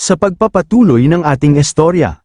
sa pagpapatuloy ng ating istorya.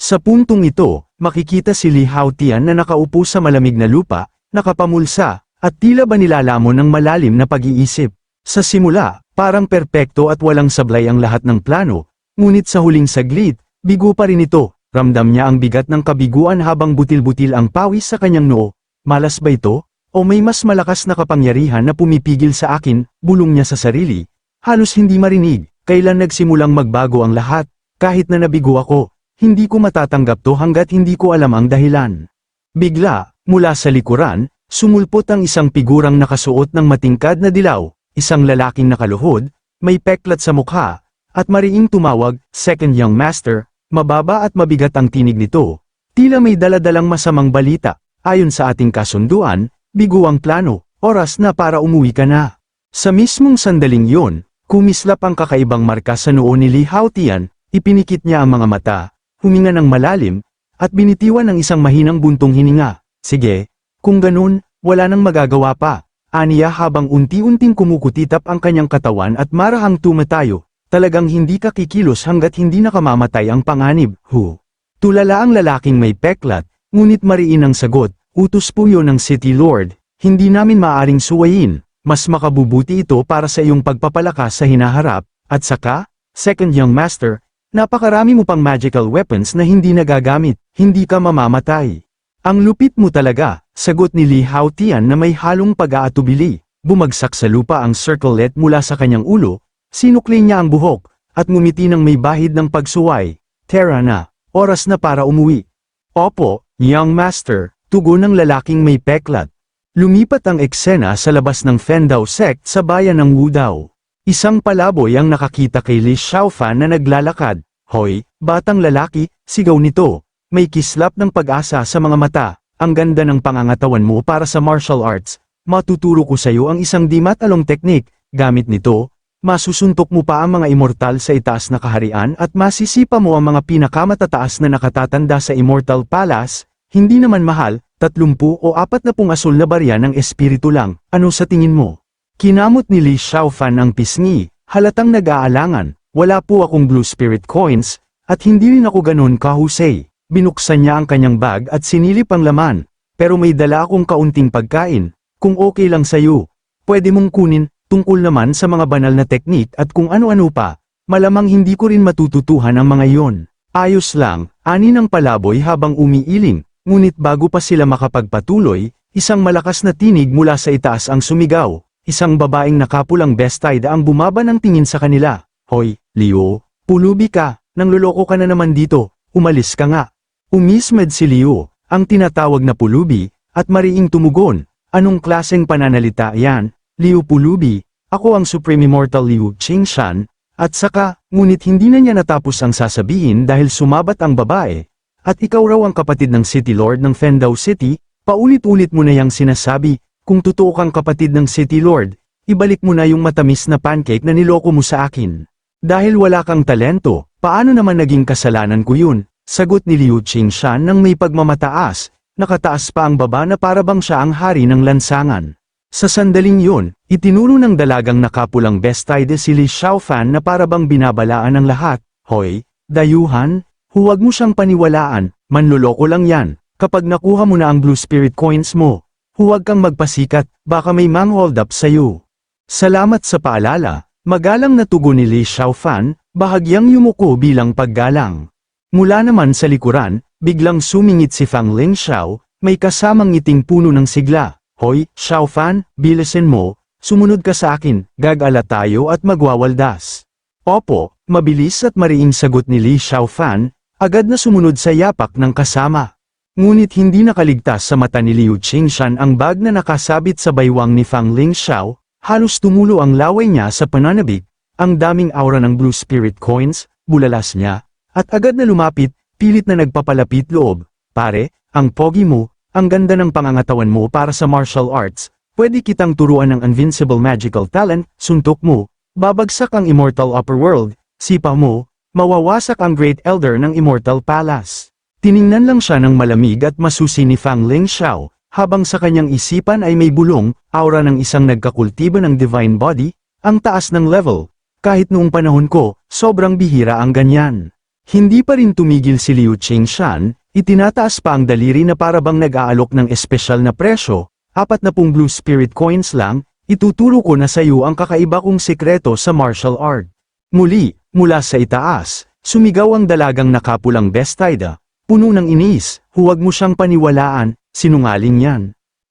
Sa puntong ito, makikita si Li Haotian na nakaupo sa malamig na lupa, nakapamulsa, at tila ba nilalamon ng malalim na pag-iisip. Sa simula, parang perpekto at walang sablay ang lahat ng plano, ngunit sa huling saglit, bigo pa rin ito, ramdam niya ang bigat ng kabiguan habang butil-butil ang pawis sa kanyang noo. Malas ba ito? O may mas malakas na kapangyarihan na pumipigil sa akin, bulong niya sa sarili. Halos hindi marinig, kailan nagsimulang magbago ang lahat, kahit na nabigo ako, hindi ko matatanggap to hanggat hindi ko alam ang dahilan. Bigla, mula sa likuran, sumulpot ang isang figurang nakasuot ng matingkad na dilaw, isang lalaking nakaluhod, may peklat sa mukha, at mariing tumawag, second young master, mababa at mabigat ang tinig nito. Tila may daladalang masamang balita, ayon sa ating kasunduan, bigo ang plano, oras na para umuwi ka na. Sa mismong sandaling yon, kumislap ang kakaibang marka sa noo ni Li Haotian, ipinikit niya ang mga mata, huminga ng malalim, at binitiwan ng isang mahinang buntong hininga. Sige, kung ganun, wala nang magagawa pa. Aniya habang unti-unting kumukutitap ang kanyang katawan at marahang tumatayo, talagang hindi ka kikilos hanggat hindi nakamamatay ang panganib, hu. Tulala ang lalaking may peklat, ngunit mariin ang sagot, utos po yun ng City Lord, hindi namin maaring suwayin, mas makabubuti ito para sa iyong pagpapalakas sa hinaharap, at saka, second young master, napakarami mo pang magical weapons na hindi nagagamit, hindi ka mamamatay. Ang lupit mo talaga, sagot ni Li Haotian na may halong pag-aatubili. Bumagsak sa lupa ang circlet mula sa kanyang ulo, sinukli niya ang buhok, at ngumiti ng may bahid ng pagsuway. Tara na, oras na para umuwi. Opo, young master, tugon ng lalaking may peklat. Lumipat ang eksena sa labas ng Fendao sect sa bayan ng Wudao. Isang palaboy ang nakakita kay Li Xiaofan na naglalakad. Hoy, batang lalaki, sigaw nito. May kislap ng pag-asa sa mga mata. Ang ganda ng pangangatawan mo para sa martial arts. Matuturo ko sa iyo ang isang di matalong teknik. Gamit nito, masusuntok mo pa ang mga immortal sa itaas na kaharian at masisipa mo ang mga pinakamatataas na nakatatanda sa Immortal Palace. Hindi naman mahal, 30 o 40 asul na barya ng espiritu lang. Ano sa tingin mo? Kinamot ni Li Xiaofan ang pisngi, halatang nag-aalangan, wala po akong blue spirit coins, at hindi rin ako ganun kahusay. Binuksan niya ang kanyang bag at sinilip ang laman, pero may dala akong kaunting pagkain, kung okay lang sa'yo. Pwede mong kunin, tungkol naman sa mga banal na teknik at kung ano-ano pa, malamang hindi ko rin matututuhan ang mga iyon. Ayos lang, ani ng palaboy habang umiiling, ngunit bago pa sila makapagpatuloy, isang malakas na tinig mula sa itaas ang sumigaw. Isang babaeng nakapulang bestide ang bumaba ng tingin sa kanila. Hoy, Leo, pulubi ka, nang luloko ka na naman dito, umalis ka nga. Umismed si Leo, ang tinatawag na pulubi, at mariing tumugon. Anong klaseng pananalita yan, Liu Pulubi, ako ang Supreme Immortal Liu Qingshan, at saka, ngunit hindi na niya natapos ang sasabihin dahil sumabat ang babae, at ikaw raw ang kapatid ng City Lord ng Fendao City, paulit-ulit mo na yang sinasabi, kung totoo kang kapatid ng City Lord, ibalik mo na yung matamis na pancake na niloko mo sa akin. Dahil wala kang talento, paano naman naging kasalanan ko yun? Sagot ni Liu Qingshan ng may pagmamataas, nakataas pa ang baba na parabang siya ang hari ng lansangan. Sa sandaling yun, itinuro ng dalagang nakapulang bestide si Li Xiaofan na parabang binabalaan ng lahat, Hoy, dayuhan, huwag mo siyang paniwalaan, manluloko lang yan, kapag nakuha mo na ang blue spirit coins mo, huwag kang magpasikat, baka may mang hold up sa'yo. Salamat sa paalala, magalang na tugon ni Li Xiaofan, bahagyang yumuko bilang paggalang. Mula naman sa likuran, biglang sumingit si Fang Ling Xiao, may kasamang ngiting puno ng sigla. Hoy, Xiaofan, bilisin mo, sumunod ka sa akin, gagala tayo at magwawaldas. Opo, mabilis at mariing sagot ni Li Xiaofan, agad na sumunod sa yapak ng kasama. Ngunit hindi nakaligtas sa mata ni Liu Qingshan ang bag na nakasabit sa baywang ni Fang Ling Xiao, halos tumulo ang laway niya sa pananabik, ang daming aura ng blue spirit coins, bulalas niya, at agad na lumapit, pilit na nagpapalapit loob. Pare, ang pogi mo, ang ganda ng pangangatawan mo para sa martial arts, pwede kitang turuan ng invincible magical talent, suntok mo, babagsak ang immortal upper world, sipa mo, mawawasak ang great elder ng immortal palace. Tiningnan lang siya ng malamig at masusi ni Fang Ling Xiao, habang sa kanyang isipan ay may bulong, aura ng isang nagkakultibo ng divine body, ang taas ng level, Kahit noong panahon ko, sobrang bihira ang ganyan. Hindi pa rin tumigil si Liu Qingshan, itinataas pa ang daliri na para bang nag-aalok ng espesyal na presyo, apat na pong blue spirit coins lang, ituturo ko na sa iyo ang kakaiba kong sekreto sa martial art. Muli, mula sa itaas, sumigaw ang dalagang nakapulang bestida, puno ng inis, huwag mo siyang paniwalaan, sinungaling yan.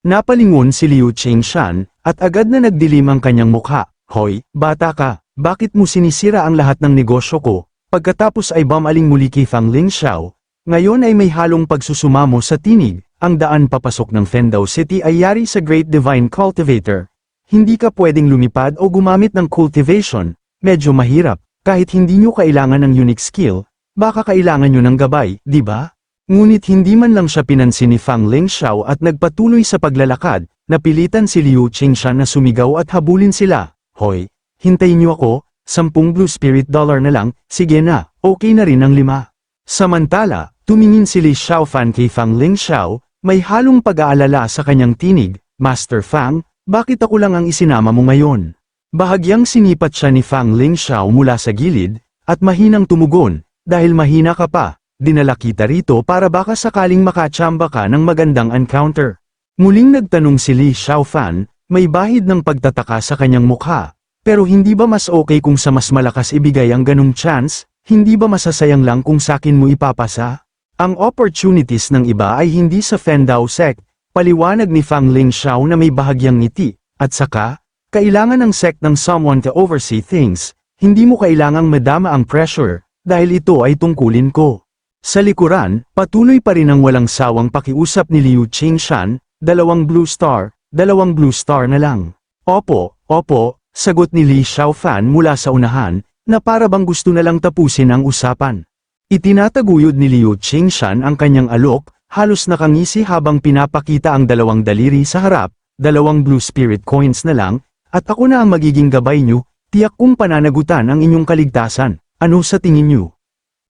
Napalingon si Liu Qingshan, at agad na nagdilim ang kanyang mukha, Hoy, bata ka, bakit mo sinisira ang lahat ng negosyo ko? Pagkatapos ay bumaling muli kay Fang Ling Xiao, ngayon ay may halong pagsusumamo sa tinig, ang daan papasok ng Fendao City ay yari sa Great Divine Cultivator. Hindi ka pwedeng lumipad o gumamit ng cultivation, medyo mahirap, kahit hindi nyo kailangan ng unique skill, baka kailangan nyo ng gabay, di ba? Ngunit hindi man lang siya pinansin ni Fang Ling Xiao at nagpatuloy sa paglalakad, napilitan si Liu Qingshan na sumigaw at habulin sila. Hoy, hintayin niyo ako, sampung blue spirit dollar na lang, sige na, okay na rin ang lima. Samantala, tumingin si Li Xiaofan kay Fang Ling Xiao, may halong pag-aalala sa kanyang tinig, Master Fang, bakit ako lang ang isinama mo ngayon? Bahagyang sinipat siya ni Fang Ling Xiao mula sa gilid, at mahinang tumugon, dahil mahina ka pa, dinala kita rito para baka sakaling makachamba ka ng magandang encounter. Muling nagtanong si Li Xiaofan, may bahid ng pagtataka sa kanyang mukha, pero hindi ba mas okay kung sa mas malakas ibigay ang ganung chance, hindi ba masasayang lang kung sakin mo ipapasa? Ang opportunities ng iba ay hindi sa Fendao sect, paliwanag ni Fang Ling Xiao na may bahagyang ngiti, at saka, kailangan ng sect ng someone to oversee things, hindi mo kailangang madama ang pressure, dahil ito ay tungkulin ko. Sa likuran, patuloy pa rin ang walang sawang pakiusap ni Liu Qingshan, dalawang blue star, dalawang blue star na lang. Opo, opo, sagot ni Li Xiaofan mula sa unahan, na para bang gusto na lang tapusin ang usapan. Itinataguyod ni Liu Qingshan ang kanyang alok, halos nakangisi habang pinapakita ang dalawang daliri sa harap, dalawang blue spirit coins na lang, at ako na ang magiging gabay nyo, tiyak kong pananagutan ang inyong kaligtasan, ano sa tingin nyo?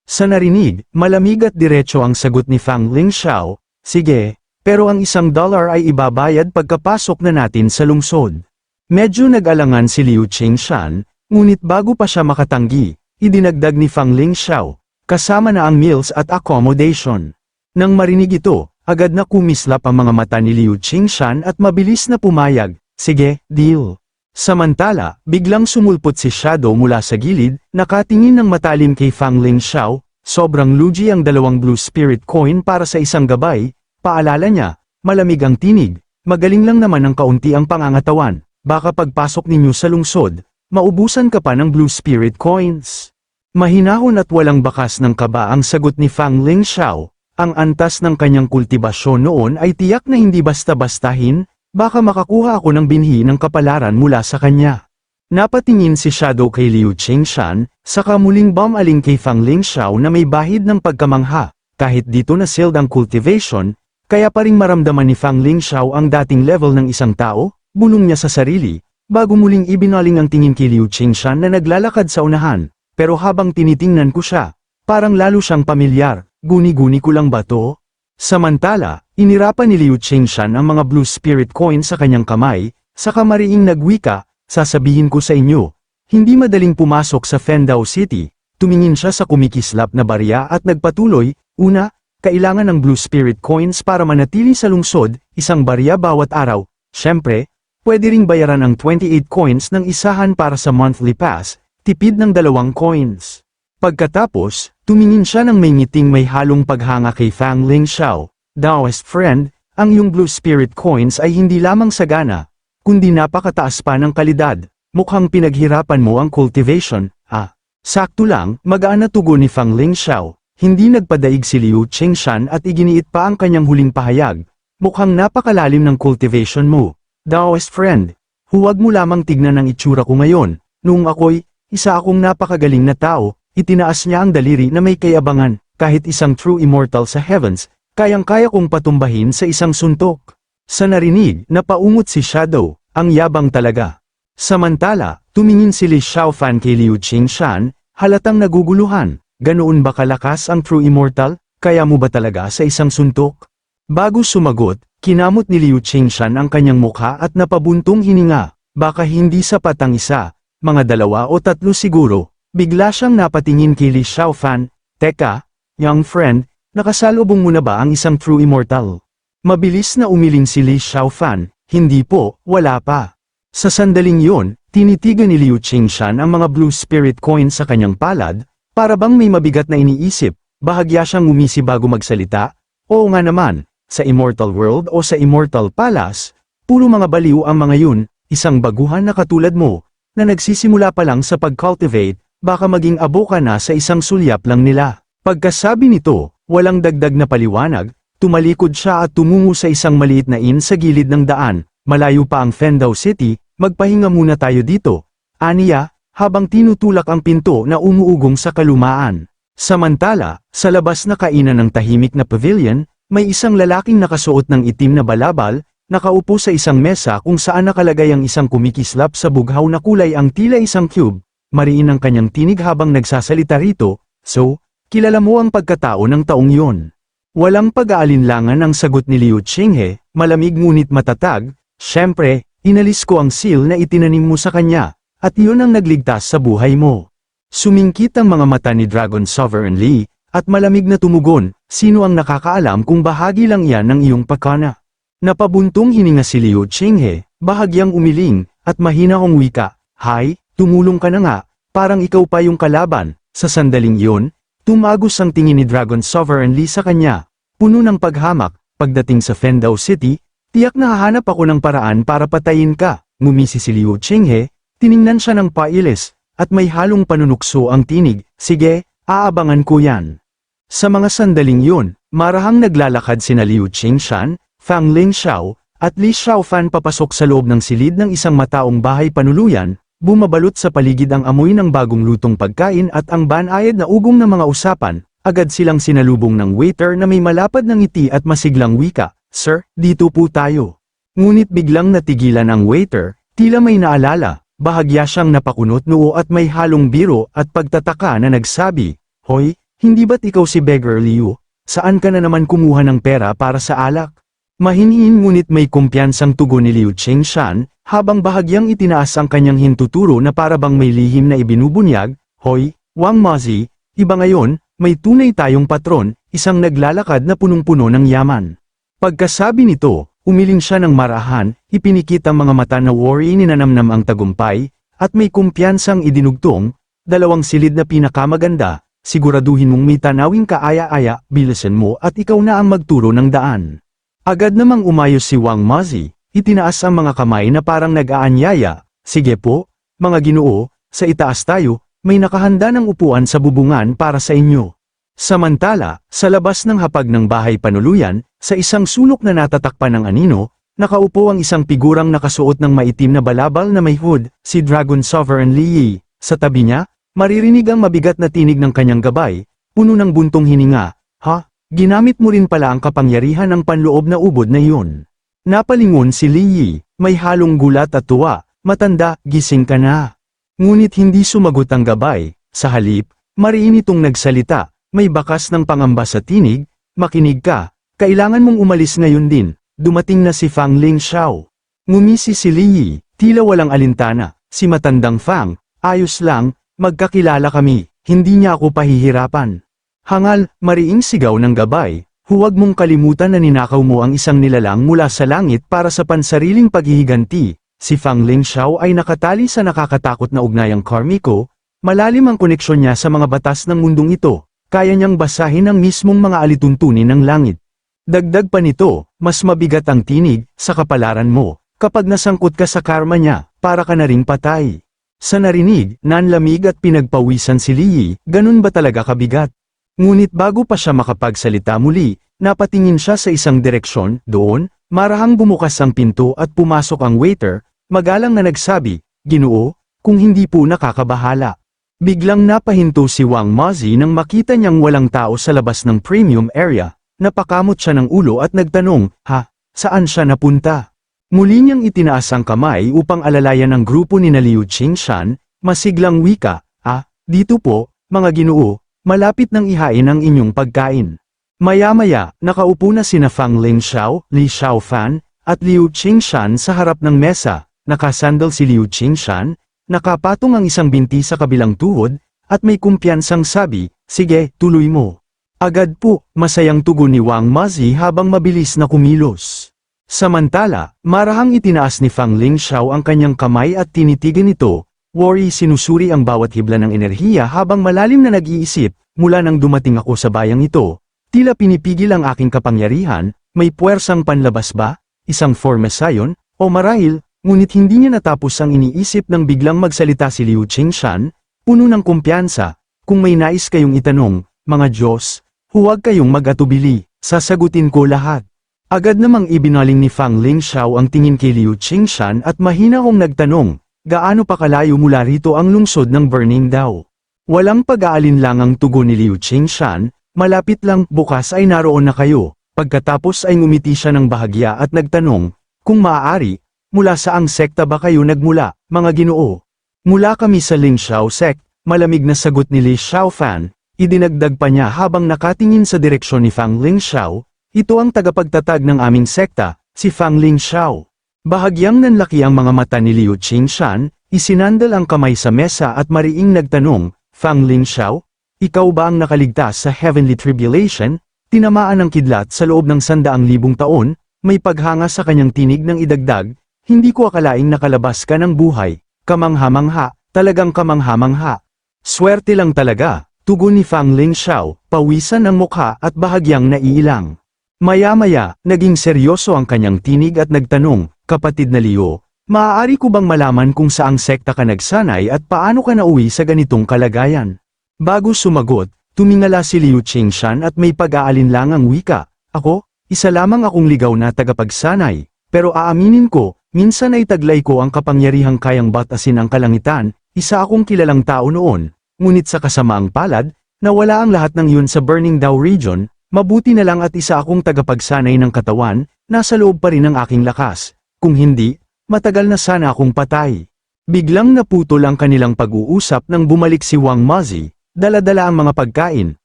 Sa narinig, malamig at diretso ang sagot ni Fang Ling Xiao, sige, pero ang isang dollar ay ibabayad pagkapasok na natin sa lungsod. Medyo nag-alangan si Liu Qingshan, ngunit bago pa siya makatanggi, idinagdag ni Fang Ling Xiao, kasama na ang meals at accommodation. Nang marinig ito, agad na kumislap ang mga mata ni Liu Qingshan at mabilis na pumayag, sige, deal. Samantala, biglang sumulpot si Shadow mula sa gilid, nakatingin ng matalim kay Fang Ling Xiao, sobrang lugi ang dalawang blue spirit coin para sa isang gabay, paalala niya, malamig ang tinig, magaling lang naman ang kaunti ang pangangatawan, baka pagpasok ninyo sa lungsod, maubusan ka pa ng blue spirit coins. Mahinahon at walang bakas ng kaba ang sagot ni Fang Ling Xiao, ang antas ng kanyang kultibasyon noon ay tiyak na hindi basta-bastahin, Baka makakuha ako ng binhi ng kapalaran mula sa kanya. Napatingin si Shadow kay Liu Qingshan, saka muling bumaling kay Fang Ling Xiao na may bahid ng pagkamangha, kahit dito na sealed ang cultivation, kaya pa ring maramdaman ni Fang Ling Xiao ang dating level ng isang tao, bulong niya sa sarili, bago muling ibinaling ang tingin kay Liu Qingshan na naglalakad sa unahan, pero habang tinitingnan ko siya, parang lalo siyang pamilyar, guni-guni ko lang ba to? Samantala, inirapan ni Liu Qingshan ang mga blue spirit coin sa kanyang kamay, saka mariing nagwika, sasabihin ko sa inyo, hindi madaling pumasok sa Fendao City, tumingin siya sa kumikislap na barya at nagpatuloy, una, kailangan ng blue spirit coins para manatili sa lungsod, isang barya bawat araw, syempre, pwede ring bayaran ang 28 coins ng isahan para sa monthly pass, tipid ng dalawang coins. Pagkatapos, tumingin siya ng may ngiting may halong paghanga kay Fang Ling Xiao. Daoist friend, ang iyong blue spirit coins ay hindi lamang sagana, kundi napakataas pa ng kalidad. Mukhang pinaghirapan mo ang cultivation, ah. Sakto lang, magaan na tugon ni Fang Ling Xiao. Hindi nagpadaig si Liu Qingshan at iginiit pa ang kanyang huling pahayag. Mukhang napakalalim ng cultivation mo. Daoist friend, huwag mo lamang tignan ang itsura ko ngayon. Nung ako'y, isa akong napakagaling na tao, Itinaas niya ang daliri na may kayabangan, kahit isang true immortal sa heavens, kayang-kaya kong patumbahin sa isang suntok. Sa narinig, napaungot si Shadow, ang yabang talaga. Samantala, tumingin si Li Xiaofan kay Liu Qingshan, halatang naguguluhan, ganoon ba kalakas ang true immortal, kaya mo ba talaga sa isang suntok? Bago sumagot, kinamot ni Liu Qingshan ang kanyang mukha at napabuntong hininga, baka hindi sapat ang isa, mga dalawa o tatlo siguro, bigla siyang napatingin kay Li Xiaofan, Teka, young friend, nakasalubong mo na ba ang isang true immortal? Mabilis na umiling si Li Xiaofan, hindi po, wala pa. Sa sandaling yun, tinitigan ni Liu Qingshan ang mga blue spirit coin sa kanyang palad, para bang may mabigat na iniisip, bahagya siyang umisi bago magsalita, oo nga naman, sa Immortal World o sa Immortal Palace, puro mga baliw ang mga yun, isang baguhan na katulad mo, na nagsisimula pa lang sa pag-cultivate, baka maging abo ka na sa isang sulyap lang nila. Pagkasabi nito, walang dagdag na paliwanag, tumalikod siya at tumungo sa isang maliit na inn sa gilid ng daan, malayo pa ang Fendao City, magpahinga muna tayo dito. Aniya, habang tinutulak ang pinto na umuugong sa kalumaan. Samantala, sa labas na kainan ng tahimik na pavilion, may isang lalaking nakasuot ng itim na balabal, nakaupo sa isang mesa kung saan nakalagay ang isang kumikislap sa bughaw na kulay ang tila isang cube, mariin ang kanyang tinig habang nagsasalita rito, so, kilala mo ang pagkatao ng taong yon. Walang pag-aalinlangan ang sagot ni Liu Qinghe, malamig ngunit matatag, syempre, inalis ko ang seal na itinanim mo sa kanya, at iyon ang nagligtas sa buhay mo. Sumingkit ang mga mata ni Dragon Sovereign Lee, at malamig na tumugon, sino ang nakakaalam kung bahagi lang yan ng iyong pagkana. Napabuntong hininga si Liu Qinghe, bahagyang umiling, at mahina kong wika, Hay, tumulong ka na nga, parang ikaw pa yung kalaban, sa sandaling yun, tumagos ang tingin ni Dragon Sovereign Lee sa kanya, puno ng paghamak, pagdating sa Fendao City, tiyak na hahanap ako ng paraan para patayin ka, ngumisi si Liu Qinghe, tiningnan siya ng pailis, at may halong panunukso ang tinig, sige, aabangan ko yan. Sa mga sandaling yun, marahang naglalakad sina Liu Qingshan, Fang Lingxiao, at Li Xiaofan papasok sa loob ng silid ng isang mataong bahay panuluyan, bumabalot sa paligid ang amoy ng bagong lutong pagkain at ang banayad na ugong ng mga usapan, agad silang sinalubong ng waiter na may malapad ng ngiti at masiglang wika, Sir, dito po tayo. Ngunit biglang natigilan ang waiter, tila may naalala, bahagya siyang napakunot noo at may halong biro at pagtataka na nagsabi, Hoy, hindi ba't ikaw si Beggar Liu? Saan ka na naman kumuha ng pera para sa alak? Mahiniin ngunit may kumpiyansang tugon ni Liu Qingshan, habang bahagyang itinaas ang kanyang hintuturo na para bang may lihim na ibinubunyag, Hoy, Wang Mazi, iba ngayon, may tunay tayong patron, isang naglalakad na punong-puno ng yaman. Pagkasabi nito, umiling siya ng marahan, ipinikit ang mga mata na worry ninanamnam ang tagumpay, at may kumpiyansang idinugtong, dalawang silid na pinakamaganda, siguraduhin mong may tanawing kaaya-aya, bilisan mo at ikaw na ang magturo ng daan. Agad namang umayos si Wang Mazi, itinaas ang mga kamay na parang nag-aanyaya, sige po, mga ginoo, sa itaas tayo, may nakahanda ng upuan sa bubungan para sa inyo. Samantala, sa labas ng hapag ng bahay panuluyan, sa isang sulok na natatakpan ng anino, nakaupo ang isang figurang nakasuot ng maitim na balabal na may hood, si Dragon Sovereign Li Yi. Sa tabi niya, maririnig ang mabigat na tinig ng kanyang gabay, puno ng buntong hininga, ha, ginamit mo rin pala ang kapangyarihan ng panloob na ubod na iyon. Napalingon si Li Yi, may halong gulat at tuwa, matanda, gising ka na. Ngunit hindi sumagot ang gabay, sa halip, mariin itong nagsalita, may bakas ng pangamba sa tinig, makinig ka, kailangan mong umalis ngayon din, dumating na si Fang Ling Xiao. Ngumisi si Li Yi, tila walang alintana, si matandang Fang, ayos lang, magkakilala kami, hindi niya ako pahihirapan. Hangal, mariing sigaw ng gabay, huwag mong kalimutan na ninakaw mo ang isang nilalang mula sa langit para sa pansariling paghihiganti. Si Fang Ling Xiao ay nakatali sa nakakatakot na ugnayang karmiko, malalim ang koneksyon niya sa mga batas ng mundong ito, kaya niyang basahin ang mismong mga alituntunin ng langit. Dagdag pa nito, mas mabigat ang tinig, sa kapalaran mo, kapag nasangkot ka sa karma niya, para ka na ring patay. Sa narinig, nanlamig at pinagpawisan si Liyi, ganun ba talaga kabigat? Ngunit bago pa siya makapagsalita muli, napatingin siya sa isang direksyon, doon, marahang bumukas ang pinto at pumasok ang waiter, magalang na nagsabi, Ginoo, kung hindi po nakakabahala. Biglang napahinto si Wang Mazi nang makita niyang walang tao sa labas ng premium area, napakamot siya ng ulo at nagtanong, ha, saan siya napunta? Muli niyang itinaas ang kamay upang alalayan ang grupo ni Liu Qingshan, masiglang wika, ah, dito po, mga ginoo, malapit nang ihain ang inyong pagkain. Maya-maya, nakaupo na sina Fang Ling Xiao, Li Xiaofan, at Liu Qingshan sa harap ng mesa, nakasandal si Liu Qingshan, nakapatong ang isang binti sa kabilang tuhod, at may kumpiyansang sabi, sige, tuloy mo. Agad po, masayang tugon ni Wang Mazi habang mabilis na kumilos. Samantala, marahang itinaas ni Fang Ling Xiao ang kanyang kamay at tinitigan ito, worry sinusuri ang bawat hibla ng enerhiya habang malalim na nag-iisip, mula nang dumating ako sa bayang ito, tila pinipigil ang aking kapangyarihan, may puwersang panlabas ba, isang formesayon, o marahil, ngunit hindi niya natapos ang iniisip nang biglang magsalita si Liu Qingshan, puno ng kumpiyansa, kung may nais kayong itanong, mga Diyos, huwag kayong mag-atubili, sasagutin ko lahat. Agad namang ibinaling ni Fang Ling Xiao ang tingin kay Liu Qingshan at mahina kong nagtanong, gaano pa kalayo mula rito ang lungsod ng Burning daw. Walang pag-aalinlangang tugon ni Liu Qingshan, malapit lang, bukas ay naroon na kayo. Pagkatapos ay ngumiti siya ng bahagya at nagtanong, kung maaari, mula saang sekta ba kayo nagmula, mga ginoo? Mula kami sa Ling Xiao sect, malamig na sagot ni Li Xiaofan, idinagdag pa niya habang nakatingin sa direksyon ni Fang Ling Xiao, ito ang tagapagtatag ng aming sekta, si Fang Ling Xiao. Bahagyang nanlaki ang mga mata ni Liu Qingshan, isinandal ang kamay sa mesa at mariing nagtanong, Fang Ling Xiao, ikaw ba ang nakaligtas sa Heavenly Tribulation? Tinamaan ng kidlat sa loob ng sandaang libong taon, may paghanga sa kanyang tinig ng idagdag, hindi ko akalaing nakalabas ka ng buhay, kamangha-mangha, talagang kamangha-mangha. Swerte lang talaga, tugon ni Fang Ling Xiao, pawisan ang mukha at bahagyang naiilang. Maya-maya, naging seryoso ang kanyang tinig at nagtanong, kapatid na Leo, maaari ko bang malaman kung saang sekta ka nagsanay at paano ka nauwi sa ganitong kalagayan? Bago sumagot, tumingala si Liu Qingshan at may pag-aalinlangang wika, ako, isa lamang akong ligaw na tagapagsanay, pero aaminin ko, minsan ay taglay ko ang kapangyarihang kayang batasin ang kalangitan, isa akong kilalang tao noon, ngunit sa kasamaang palad, nawala ang lahat ng yun sa Burning Dow region, Mabuti na lang at isa akong tagapagsanay ng katawan, nasa loob pa rin ang aking lakas. Kung hindi, matagal na sana akong patay. Biglang naputol ang kanilang pag-uusap nang bumalik si Wang Mazi, daladala ang mga pagkain,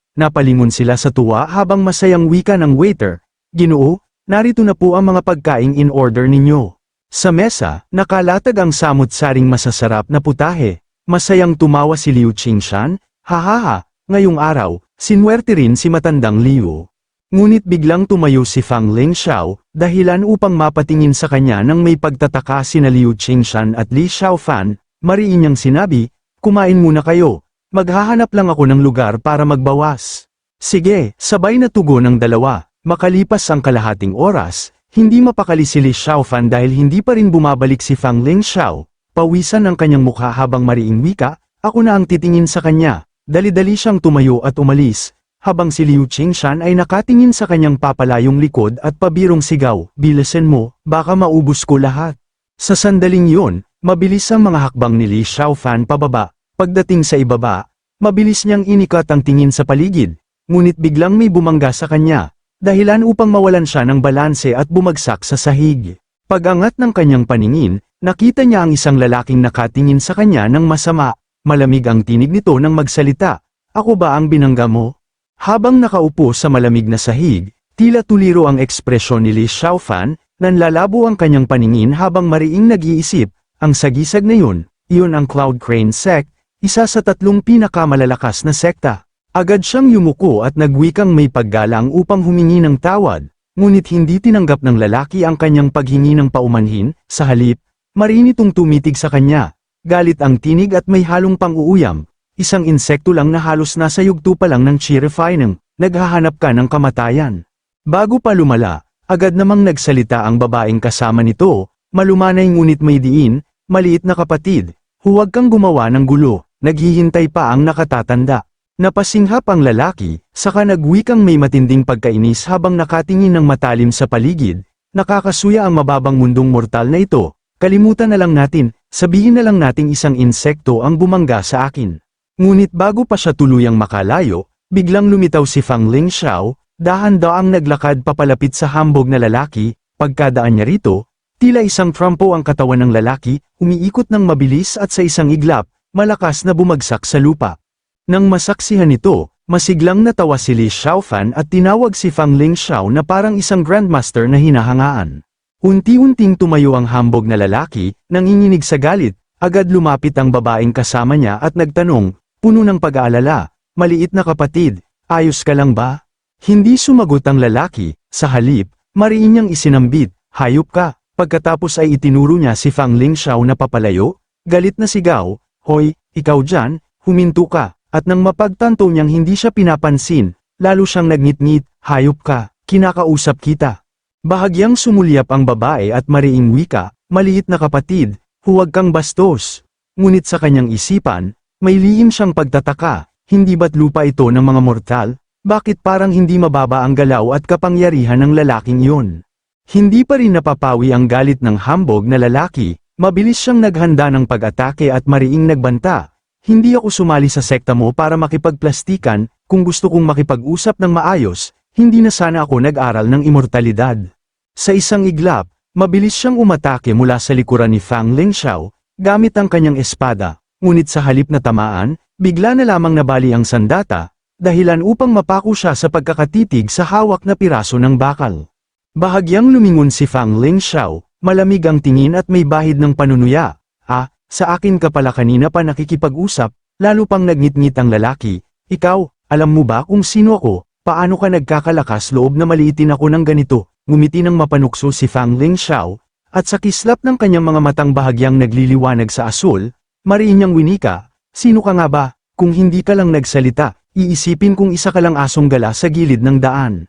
napalingon sila sa tuwa habang masayang wika ng waiter, Ginoo, narito na po ang mga pagkain in order ninyo. Sa mesa, nakalatag ang samot-saring masasarap na putahe. Masayang tumawa si Liu Qingshan, hahaha, ngayong araw, Sinwerte rin si matandang Liu. Ngunit biglang tumayo si Fang Ling Xiao, dahilan upang mapatingin sa kanya nang may pagtataka sina Liu Qingshan at Li Xiaofan, mariin niyang sinabi, kumain muna kayo, maghahanap lang ako ng lugar para magbawas. Sige, sabay na tugon ng dalawa, makalipas ang kalahating oras, hindi mapakali si Li Xiaofan dahil hindi pa rin bumabalik si Fang Ling Xiao, pawisan ang kanyang mukha habang mariing wika, ako na ang titingin sa kanya, Dali-dali siyang tumayo at umalis, habang si Liu Qingshan ay nakatingin sa kanyang papalayong likod at pabirong sigaw, bilisan mo, baka maubos ko lahat. Sa sandaling yun, mabilis ang mga hakbang ni Li Xiaofan pababa, pagdating sa ibaba, mabilis niyang inikat ang tingin sa paligid, ngunit biglang may bumangga sa kanya, dahilan upang mawalan siya ng balanse at bumagsak sa sahig. Pagangat ng kanyang paningin, nakita niya ang isang lalaking nakatingin sa kanya ng masama, Malamig ang tinig nito nang magsalita, ako ba ang binangga mo? Habang nakaupo sa malamig na sahig, tila tuliro ang ekspresyon ni Li Xiaofan, nanlalabo ang kanyang paningin habang mariing nag-iisip, ang sagisag na yun, iyon ang Cloud Crane Sect, isa sa tatlong pinakamalalakas na sekta. Agad siyang yumuko at nagwikang may paggalang upang humingi ng tawad, ngunit hindi tinanggap ng lalaki ang kanyang paghingi ng paumanhin, sa halip, marinitong tumitig sa kanya, Galit ang tinig at may halong pang-uuyam, isang insekto lang na halos nasa yugto pa lang ng chirifying, naghahanap ka ng kamatayan. Bago pa lumala, agad namang nagsalita ang babaeng kasama nito, malumanay ngunit may diin, maliit na kapatid, huwag kang gumawa ng gulo, naghihintay pa ang nakatatanda. Napasinghap ang lalaki, saka nagwikang may matinding pagkainis habang nakatingin ng matalim sa paligid, nakakasuya ang mababang mundong mortal na ito, kalimutan na lang natin, Sabihin na lang nating isang insekto ang bumangga sa akin. Ngunit bago pa siya tuluyang makalayo, biglang lumitaw si Fang Ling Xiao, dahan-daang naglakad papalapit sa hambog na lalaki, pagkadaan niya rito, tila isang trumpo ang katawan ng lalaki, umiikot ng mabilis at sa isang iglap, malakas na bumagsak sa lupa. Nang masaksihan ito, masiglang natawa si Li Xiaofan at tinawag si Fang Ling Xiao na parang isang grandmaster na hinahangaan. Unti-unting tumayo ang hambog na lalaki, nanginginig sa galit, agad lumapit ang babaeng kasama niya at nagtanong, puno ng pag-aalala, maliit na kapatid, ayos ka lang ba? Hindi sumagot ang lalaki, sa halip, mariin niyang isinambit, hayop ka, pagkatapos ay itinuro niya si Fang Lingxiao na papalayo, galit na sigaw, hoy, ikaw dyan, huminto ka, at nang mapagtanto niyang hindi siya pinapansin, lalo siyang nagngit-ngit, hayop ka, kinakausap kita. Bahagyang sumulyap ang babae at mariing wika, maliit na kapatid, huwag kang bastos. Ngunit sa kanyang isipan, may lihim siyang pagtataka, hindi ba't lupa ito ng mga mortal? Bakit parang hindi mababa ang galaw at kapangyarihan ng lalaking iyon? Hindi pa rin napapawi ang galit ng hambog na lalaki, mabilis siyang naghanda ng pag-atake at mariing nagbanta. Hindi ako sumali sa sekta mo para makipagplastikan, kung gusto kong makipag-usap ng maayos, hindi na sana ako nag-aral ng imortalidad. Sa isang iglap, mabilis siyang umatake mula sa likuran ni Fang Lingxiao, gamit ang kanyang espada, ngunit sa halip na tamaan, bigla na lamang nabali ang sandata, dahilan upang mapako siya sa pagkakatitig sa hawak na piraso ng bakal. Bahagyang lumingon si Fang Lingxiao, malamig ang tingin at may bahid ng panunuya. Ah, sa akin ka pala kanina pa nakikipag-usap, lalo pang nagngit-ngit ang lalaki. Ikaw, alam mo ba kung sino ako? Paano ka nagkakalakas loob na maliitin ako ng ganito? Ngumiti ng mapanukso si Fang Lingxiao, at sa kislap ng kanyang mga matang bahagyang nagliliwanag sa asul, mariin niyang winika, sino ka nga ba? Kung hindi ka lang nagsalita, iisipin kung isa ka lang asong gala sa gilid ng daan.